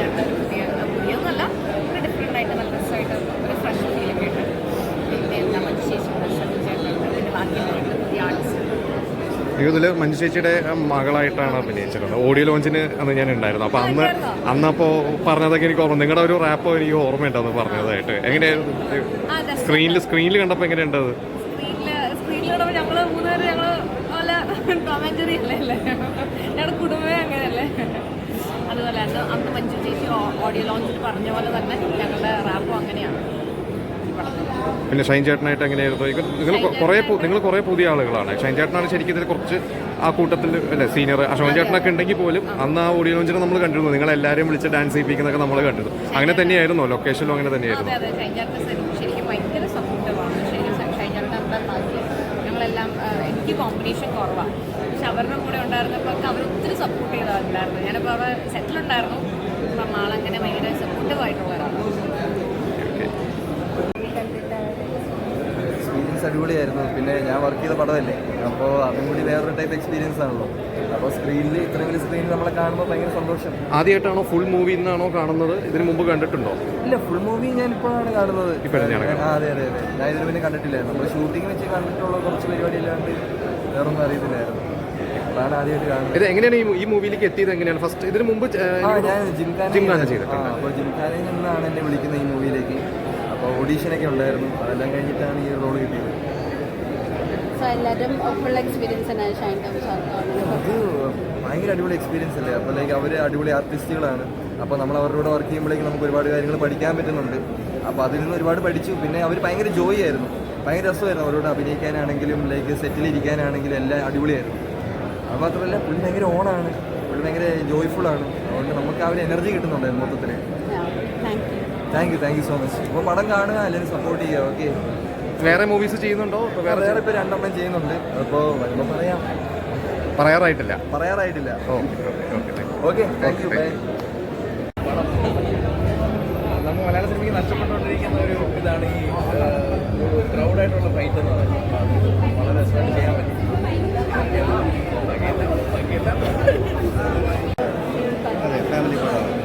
ഒരു പുതിയ പുതിയൊന്നുമല്ല ഒരു ഡിഫറെന്റ് ആയിട്ട് നല്ല രസമായിട്ട് ഒരു ഫ്രഷ് ഫീലൊക്കെ ഉണ്ട്. പിന്നെ എല്ലാം ശേഷി ഷമി ചേട്ടനുണ്ട് പിന്നെ ബാക്കിയുള്ളവരുണ്ട് പുതിയ ആർട്ടിസ്റ്റ് ഇതിൽ മഞ്ജു ചേച്ചിയുടെ മകളായിട്ടാണ് അഭിനയിച്ചിരുന്നത് ഓഡിയോ ലോഞ്ചിന് അന്ന് ഞാൻ ഉണ്ടായിരുന്നു. അപ്പോൾ അന്ന് അന്നപ്പോൾ പറഞ്ഞതൊക്കെ എനിക്ക് ഓർമ്മ നിങ്ങളുടെ ഒരു റാപ്പോ എനിക്ക് ഓർമ്മയുണ്ടെന്ന് പറഞ്ഞതായിട്ട്. എങ്ങനെയായിരുന്നു സ്ക്രീനിൽ സ്ക്രീനിൽ കണ്ടപ്പോൾ എങ്ങനെയുണ്ടത് ഞങ്ങളുടെ കുടുംബമേ അങ്ങനെയല്ലേ? അന്ന് അന്ന് മഞ്ജു ചേച്ചി ഓഡിയോ ലോഞ്ചിൽ പറഞ്ഞ പോലെ തന്നെ ഞങ്ങളുടെ റാപ്പും അങ്ങനെയാണ്. പിന്നെ ഷൈൻ ചേട്ടനായിട്ട് എങ്ങനെയായിരുന്നു? നിങ്ങൾ കുറേ നിങ്ങൾ കുറേ പുതിയ ആളുകളാണ്. ഷൈൻ ചേട്ടനാണ് ശരിക്കും ഇതിൽ കുറച്ച് ആ കൂട്ടത്തിൽ അല്ലെ സീനിയർ അശോകൻ ചേട്ടനൊക്കെ ഉണ്ടെങ്കിൽ പോലും അന്ന് ആ ഓഡിയോ ലോഞ്ചിനെ നമ്മൾ കണ്ടിരുന്നു. നിങ്ങൾ എല്ലാവരും വിളിച്ച് ഡാൻസ് ചെയ്യിപ്പിക്കുന്നൊക്കെ നമ്മൾ കണ്ടിരുന്നു. അങ്ങനെ തന്നെയായിരുന്നു. ലൊക്കേഷനിലും അങ്ങനെ തന്നെയായിരുന്നു അതെ അതെ ഷൈൻചാറിന്റെ ശരിക്കും ഭയങ്കര സപ്പോർട്ടീവാണ് ശരിക്കും ഷൈൻചാറിന്റെ നമ്മുടെ ബാക്കി ഞങ്ങളെല്ലാം ആ, എനിക്ക് കോമ്പറ്റീഷൻ കുറവാണ് പക്ഷെ അവരുടെ കൂടെ ഉണ്ടായിരുന്നപ്പോൾ അവർ ഒത്തിരി സപ്പോർട്ട് ചെയ്തിട്ടുണ്ടായിരുന്നു ഞാനിപ്പോൾ അവിടെ സെറ്റിൽ ഉണ്ടായിരുന്നു. അപ്പം ആളങ്ങനെ ഭയങ്കര സപ്പോർട്ടീവ് ആയിട്ടുള്ള ഒരാളാണ് എക്സ്പീരിയൻസ് അടിപൊളിയായിരുന്നു. പിന്നെ ഞാൻ വർക്ക് ചെയ്ത പടമല്ലേ? അപ്പോൾ അതും കൂടി വേറൊരു ടൈപ്പ് എക്സ്പീരിയൻസ് ആണല്ലോ. അപ്പോൾ സ്ക്രീനിൽ ഇത്രയും വലിയ സ്ക്രീനിൽ നമ്മളെ കാണുമ്പോൾ ഭയങ്കര സന്തോഷം. ആദ്യമായിട്ടാണോ ഫുൾ മൂവി ഇന്നാണോ കാണുന്നത്? ഇതിനു മുമ്പ് കണ്ടിട്ടുണ്ടോ? ഇല്ല ഫുൾ മൂവി ഞാൻ ഇപ്പോഴാണ് കാണുന്നത്. ഇപ്പോഴാണ് അതെ അതെ അതെ. ഞാൻ ഇതിന് പിന്നെ കണ്ടിട്ടില്ല. നമ്മൾ ഷൂട്ടിംഗ് വെച്ച് കണ്ടിട്ടുള്ള കുറച്ച് പരിപാടി അല്ലാണ്ട് വേറൊന്നും അറിയത്തില്ലായിരുന്നു. ഇത് എങ്ങനെയാണ് ഈ മൂവിയിലേക്ക് എത്തിയത് എങ്ങനെയാണ്? ഫസ്റ്റ് ഇതിന് മുമ്പ് ജിംഖാന ജിംഖാന ചെയ്തിട്ടുണ്ട്. അപ്പോൾ ജിംഖാനയിൽ നിന്നാണ് എന്നെ വിളിക്കുന്നത് ഈ മൂവിയിലേക്ക് അപ്പോൾ ഓഡീഷനൊക്കെ ഉണ്ടായിരുന്നു. അതെല്ലാം കഴിഞ്ഞിട്ടാണ് ഈ റോൾ കിട്ടിയത്. എല്ലാവരും ഫുൾ എക്സ്പീരിയൻസ് തന്നെ ഷൈൻ ടോം അത് ഭയങ്കര അടിപൊളി എക്സ്പീരിയൻസ് അല്ലേ? അപ്പോൾ ലൈക്ക് അവർ അടിപൊളി ആർട്ടിസ്റ്റുകളാണ് അപ്പോൾ നമ്മൾ അവരുടെ കൂടെ വർക്ക് ചെയ്യുമ്പോഴേക്കും നമുക്ക് ഒരുപാട് കാര്യങ്ങൾ പഠിക്കാൻ പറ്റുന്നുണ്ട്. അപ്പോൾ അതിൽ നിന്ന് ഒരുപാട് പഠിച്ചു. പിന്നെ അവർ ഭയങ്കര ജോയി ആയിരുന്നു. ഭയങ്കര രസമായിരുന്നു അവരോട് അഭിനയിക്കാനാണെങ്കിലും ലൈക്ക് സെറ്റിലിരിക്കാനാണെങ്കിലും എല്ലാം അടിപൊളിയായിരുന്നു. അത് മാത്രമല്ല പുള്ളി ഭയങ്കര ഓണാണ്. പുള്ളി ഭയങ്കര ജോയ്ഫുൾ ആണ്. അതുകൊണ്ട് നമുക്ക് ആ ഒരു എനർജി കിട്ടുന്നുണ്ടായിരുന്നു മൊത്തത്തിൽ thank you thank you thank you so much അപ്പോൾ പടം കാണുക അല്ലെങ്കിൽ സപ്പോർട്ട് ചെയ്യുക ഓക്കെ വേറെ മൂവീസ് ചെയ്യുന്നുണ്ടോ? വേറെ വേറെ ഇപ്പോൾ രണ്ടെണ്ണം ചെയ്യുന്നുണ്ട്. അപ്പോൾ വരുമ്പോൾ പറയാം. പറയാറായിട്ടില്ല. പറയാറായിട്ടില്ല. ഓക്കെ താങ്ക് യു നമ്മൾ മലയാള സിനിമയ്ക്ക് നഷ്ടപ്പെട്ടുകൊണ്ടിരിക്കുന്ന ഒരു ഇതാണ് ഈ ക്രൗഡായിട്ടുള്ള ഫൈറ്റ് എന്ന് പറയുന്നത്. വളരെ രസമായിട്ട് ചെയ്യാൻ പറ്റും. അതെ. ഫാമിലി പടമാണ്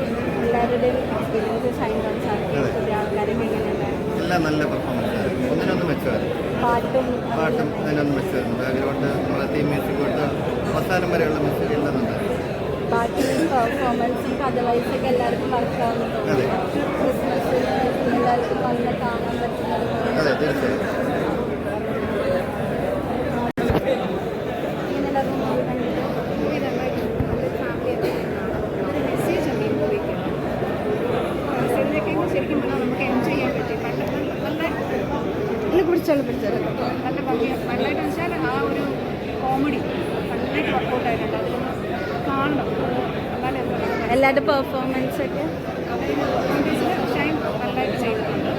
എല്ലാവരുടെയും എല്ലാം നല്ല പെർഫോമൻസ് ഒന്നിനൊന്ന് മെച്ചമായിരുന്നു പാട്ടും. അതിനൊന്ന് മെച്ചമായിരുന്നു ബാക്ക്ഗ്രൗണ്ട് നമ്മളെ തീം മ്യൂസിക് കൊടുത്ത് അവസാനം വരെയുള്ള മ്യൂസിക് എല്ലാം അതെ തീർച്ചയായും എങ്ങനെയുണ്ടായിരുന്നു movie കണ്ടിട്ട്? മൂവി നന്നായിട്ടുണ്ട് നല്ല ഫാമിലി ഒരു മെസ്സേജ് ഉണ്ട് ഈ മൂവിക്ക് സിനിമയൊക്കെ ശരിക്കും പറഞ്ഞാൽ നമുക്ക് എൻജോയ് ചെയ്യാൻ പറ്റി പണ്ട് നല്ല പിടിച്ചോളൂ നല്ല ഭംഗിയാണ് നല്ലതായിട്ട് വെച്ചാൽ ആ ഒരു കോമഡി നന്നായിട്ട് വർക്കൗട്ട് ആയിട്ടുണ്ട്. കാണണം. എല്ലാവരുടെ പെർഫോമൻസ് ഒക്കെ? ഷൈൻ നല്ലതായിട്ട് ചെയ്തിട്ടുണ്ട്.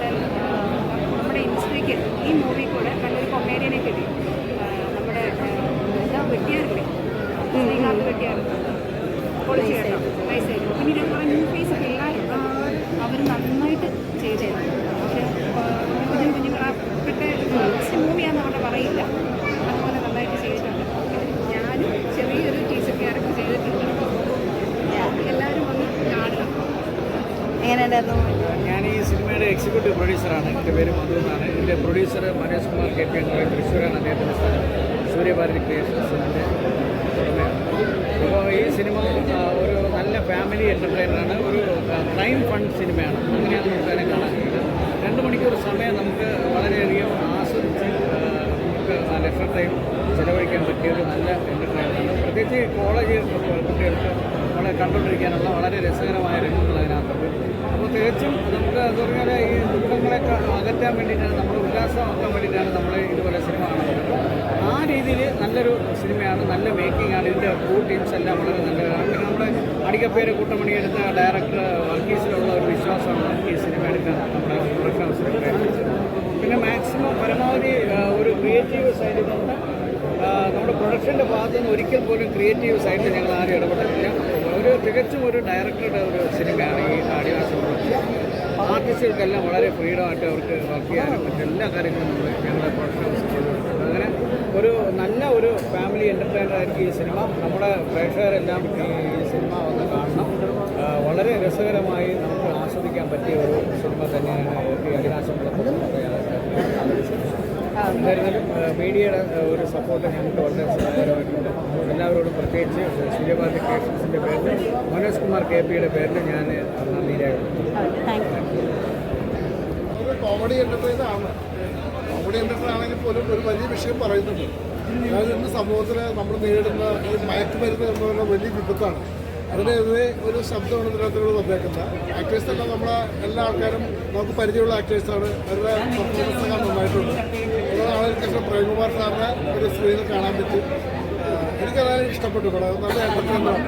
Then, നമ്മുടെ ഈ മൂവി കൂടെ നല്ലൊരു കൊമേഡിയനെ കിട്ടി. നമ്മുടെ എല്ലാം എന്താ വെട്ടിയാറില്ലേ? ശ്രീകാന്ത് വെട്ടിയാറുണ്ട് പൊളിച്ച് കേട്ടോ. നൈസ് ആയിരുന്നു. പിന്നെ ഇതേപോലെ ന്യൂ ഫേസ് പിള്ളേരുണ്ട് അവർ നന്നായിട്ട് ചെയ്തിട്ടുണ്ട് പക്ഷേ കുഞ്ഞു കുഞ്ഞുങ്ങളെ മൂവിയാന്ന് അവിടെ പറയില്ല അതുപോലെ നന്നായിട്ട് ചെയ്തിട്ടുണ്ട് ഞാനും ചെറിയൊരു ടീച്ചർ ക്യാരക്ടർ ചെയ്തിട്ടുണ്ട് എല്ലാവരും വന്ന് കാണണം ഞാൻ ഈ സിനിമയുടെ എക്സിക്യൂട്ടീവ് പ്രൊഡ്യൂസറാണ് എന്റെ പേര് മധു എന്നാണ്. എന്റെ producer Manoj Kumar K. P. എന്ന് തൃശ്ശൂരാണ് അദ്ദേഹത്തിന്റെ സ്ഥലം സൂര്യഭാരതി ക്രിയേഷൻസിന്റെ ഉടമയാണ് അപ്പോൾ ഈ സിനിമ ഒരു നല്ല ഫാമിലി എന്റർടൈനറാണ് ഒരു ക്രൈം ഫണ്ട് സിനിമയാണ്. അങ്ങനെയാണ് നമുക്ക് അതിനെ കാണാൻ കഴിയുന്നത്. രണ്ട് മണിക്കൂർ സമയം നമുക്ക് വളരെയധികം ആസ്വദിച്ച് നമുക്ക് നല്ല എക്സ്ട്രാ ടൈം ചിലവഴിക്കാൻ പറ്റിയ ഒരു നല്ല എന്റർടൈനറാണ് പ്രത്യേകിച്ച് കോളേജ് കുട്ടികൾക്ക് നമ്മളെ കണ്ടുകൊണ്ടിരിക്കാനുള്ള വളരെ രസകരമായ രംഗങ്ങൾ അതിനകത്തുണ്ട് അപ്പോൾ തികച്ചും നമുക്ക് എന്താ പറഞ്ഞാൽ ഈ ദുഃഖങ്ങളൊക്കെ അകറ്റാൻ വേണ്ടിയിട്ടാണ് നമ്മൾ ഉല്ലാസമാക്കാൻ വേണ്ടിയിട്ടാണ് നമ്മൾ ഇതുപോലെ സിനിമ കാണുന്നത്. ആ രീതിയിൽ നല്ലൊരു സിനിമയാണ് നല്ല മേക്കിംഗ് ആണ്. ഇതിന്റെ ക്രൂ ടീംസ് എല്ലാം വളരെ നല്ലതാണ് പിന്നെ നമ്മുടെ അടിക്കപ്പേര് കൂട്ടമണി എടുത്ത ഡയറക്ടർ വർഗീസിലുള്ള ഒരു വിശ്വാസമാണ് നമുക്ക് ഈ സിനിമ എടുക്കാൻ നമ്മുടെ പിന്നെ മാക്സിമം പരമാവധി ഒരു ക്രിയേറ്റീവ് സൈഡിൽ നിന്ന് നമ്മുടെ പ്രൊഡക്ഷന്റെ ഭാഗത്തുനിന്ന് ഒരിക്കൽ പോലും ക്രിയേറ്റീവ് സൈഡിൽ ഞങ്ങൾ ആരും ഇടപെട്ടിട്ടില്ല. ഒരു തികച്ചും ഒരു ഡയറക്ടറുടെ ഒരു സിനിമയാണ് ഈ ആദിവാസി ആർട്ടിസ്റ്റുകൾക്കെല്ലാം വളരെ ഫ്രീഡമായിട്ട് അവർക്ക് വർക്ക് ചെയ്യാനും എല്ലാ കാര്യങ്ങളും നമ്മൾ ഞങ്ങളുടെ പ്രൊഡക്ഷൻ ഹൗസ് അങ്ങനെ ഒരു നല്ല ഒരു ഫാമിലി എന്റർടൈനർ ആയിരിക്കും ഈ സിനിമ നമ്മുടെ പ്രേക്ഷകരെല്ലാം ഈ സിനിമ വന്ന് കാണണം. വളരെ രസകരമായി നമുക്ക് ആസ്വദിക്കാൻ പറ്റിയ ഒരു സിനിമ തന്നെയാണ് എന്തായിരുന്നാലും മീഡിയയുടെ ഒരു സപ്പോർട്ട് ഞങ്ങൾക്ക് വളരെ സഹായകരമായിട്ടുണ്ട് എല്ലാവരോടും പ്രത്യേകിച്ച് സൂര്യഭാരതി ക്രിയേഷൻസിന്റെ പേരിൽ മനോജ് കുമാർ കെ പിയുടെ പേരിൽ ഞാൻ നന്ദി കോമഡി എന്റർടൈനർ ആണ്. കോമഡി എന്റർടൈനർ ആണെങ്കിൽ പോലും ഒരു വലിയ വിഷയം പറയുന്നുണ്ട്. അതായത് ഇന്ന് സമൂഹത്തിൽ നമ്മൾ നേരിടുന്ന ഈ മയക്കുമരുന്ന് എന്ന് പറയുന്ന വലിയ വിപത്താണ്. അതിനെതിരെ ഒരു ശബ്ദമാണ് ഇതിനകത്തോട് വന്നേക്കുന്നത് ആക്ടേഴ്സ് തന്നെ നമ്മളെ എല്ലാ ആൾക്കാരും നമുക്ക് പരിചയമുള്ള ആക്ടേഴ്സാണ് അവരുടെ പെർഫോമൻസ് എല്ലാം നന്നായിട്ടുണ്ട്. എനിക്ക് പ്രേംകുമാർ സാറിനെ ഒരു സ്ക്രീനിൽ കാണാൻ പറ്റി. എനിക്കതായാലും ഇഷ്ടപ്പെട്ടു. പടം നല്ല എന്റർടൈനറാണ്